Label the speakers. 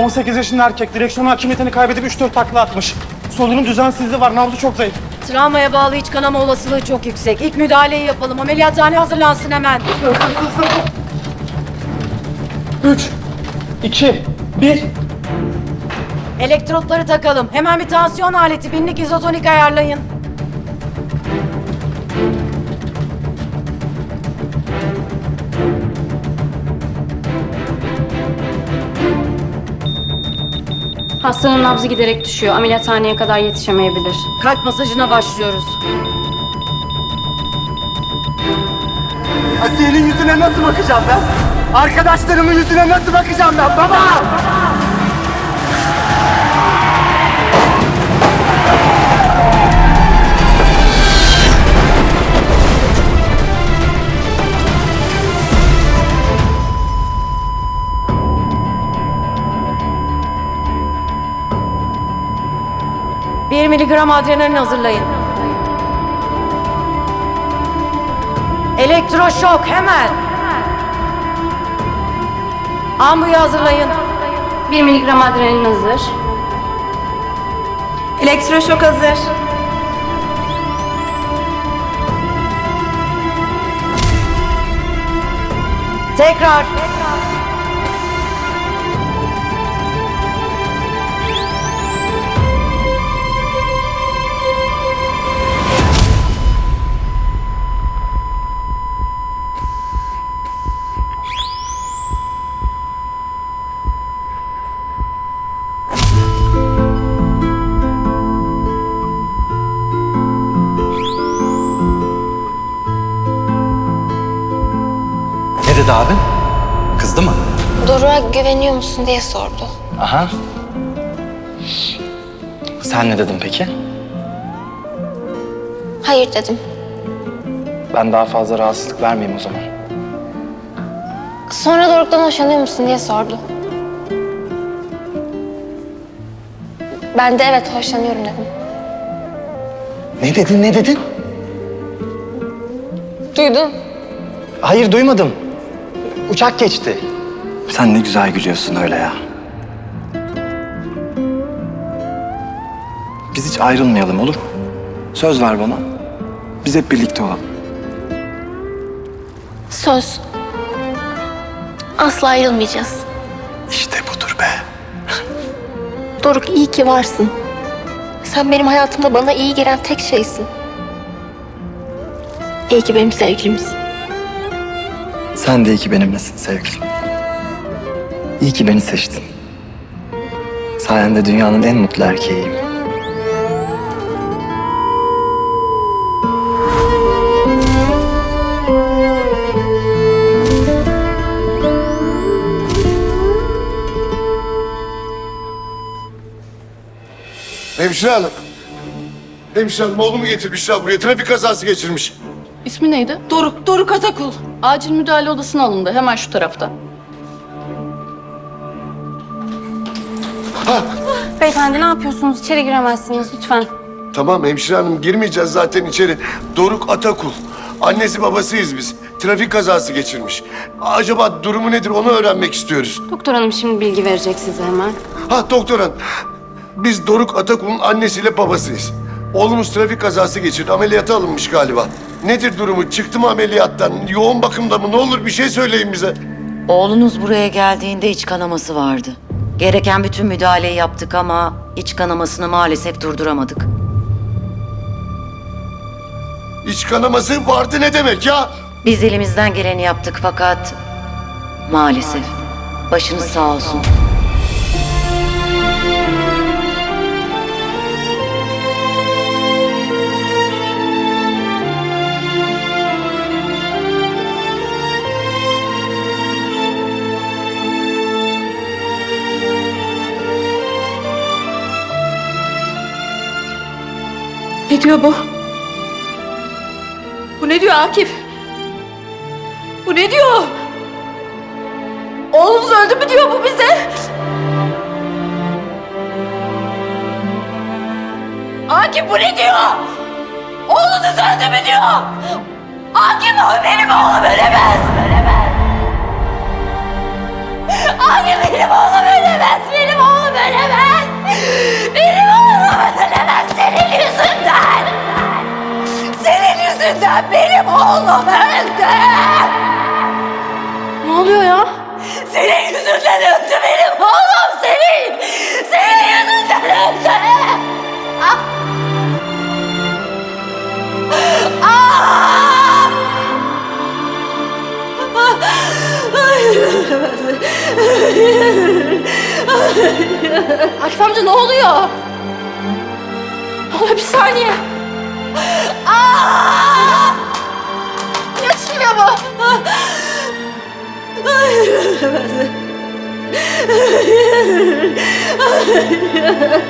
Speaker 1: 18 yaşında erkek. Direksiyon hakimiyetini kaybedip 3-4 takla atmış. Solunum düzensizliği var. Nabzı çok zayıf.
Speaker 2: Travmaya bağlı iç kanama olasılığı çok yüksek. İlk müdahaleyi yapalım. Ameliyathane hazırlansın hemen.
Speaker 1: 3, 2, 1.
Speaker 2: Elektrotları takalım. Hemen bir tansiyon aleti, binlik izotonik ayarlayın.
Speaker 3: Hastanın nabzı giderek düşüyor. Ameliyathaneye kadar yetişemeyebilir.
Speaker 2: Kalp masajına başlıyoruz.
Speaker 1: Asiye'nin yüzüne nasıl bakacağım ben? Arkadaşlarımın yüzüne nasıl bakacağım ben baba?
Speaker 2: Miligram adrenalin hazırlayın. Elektroşok hemen. Ambuyu hazırlayın.
Speaker 3: 1 miligram adrenalin hazır.
Speaker 2: Elektroşok hazır. Tekrar.
Speaker 4: Dedi abi? Kızdı mı?
Speaker 5: Doruk'a güveniyor musun diye sordu.
Speaker 4: Aha. Sen ne dedin peki?
Speaker 5: Hayır dedim.
Speaker 4: Ben daha fazla rahatsızlık vermeyeyim o zaman.
Speaker 5: Sonra Doruk'tan hoşlanıyor musun diye sordu. Ben de evet hoşlanıyorum dedim.
Speaker 4: Ne dedin, ne dedin?
Speaker 5: Duydun.
Speaker 4: Hayır duymadım. Uçak geçti. Sen ne güzel gülüyorsun öyle ya. Biz hiç ayrılmayalım olur mu? Söz ver bana. Biz hep birlikte olalım.
Speaker 5: Söz. Asla ayrılmayacağız.
Speaker 4: İşte budur be.
Speaker 5: Doruk iyi ki varsın. Sen benim hayatımda bana iyi gelen tek şeysin. İyi ki benim sevgilimsin.
Speaker 4: Sen de iyi ki benimlesin sevgilim. İyi ki beni seçtin. Sayende dünyanın en mutlu erkeğiyim.
Speaker 6: Hemşire hanım. Hemşire hanım oğlumu getirmişler buraya. Trafik kazası geçirmiş.
Speaker 7: İsmi neydi? Doruk, Doruk Atakul. Acil müdahale odasına alındı. Hemen şu tarafta.
Speaker 3: Beyefendi ne yapıyorsunuz? İçeri giremezsiniz lütfen.
Speaker 6: Tamam hemşire hanım girmeyeceğiz zaten içeri. Doruk Atakul. Annesi babasıyız biz. Trafik kazası geçirmiş. Acaba durumu nedir onu öğrenmek istiyoruz.
Speaker 3: Doktor hanım şimdi bilgi verecek size hemen.
Speaker 6: Ha doktor hanım. Biz Doruk Atakul'un annesiyle babasıyız. Oğlumuz trafik kazası geçirdi. Ameliyata alınmış galiba. Nedir durumu? Çıktı mı ameliyattan? Yoğun bakımda mı? Ne olur bir şey söyleyin bize.
Speaker 8: Oğlunuz buraya geldiğinde iç kanaması vardı. Gereken bütün müdahaleyi yaptık ama iç kanamasını maalesef durduramadık.
Speaker 6: İç kanaması vardı ne demek ya?
Speaker 8: Biz elimizden geleni yaptık fakat maalesef başınız sağ olsun.
Speaker 7: Ne diyor bu? Bu ne diyor Akif? Bu ne diyor? Oğlunuz öldü mü diyor bu bize? Akif bu ne diyor? Oğlunuz öldü mü diyor? Akif o benim oğlum ölemez. Ölemez. Akif benim oğlum ölemez. Benim oğlum öldü.
Speaker 5: Ne oluyor ya?
Speaker 7: Senin yüzünden öldü benim oğlum senin. Senin yüzünden öldü. Ah! Ah!
Speaker 5: Akif amca ne oluyor? Ne oluyor bir saniye.
Speaker 7: Ah!
Speaker 9: yeah.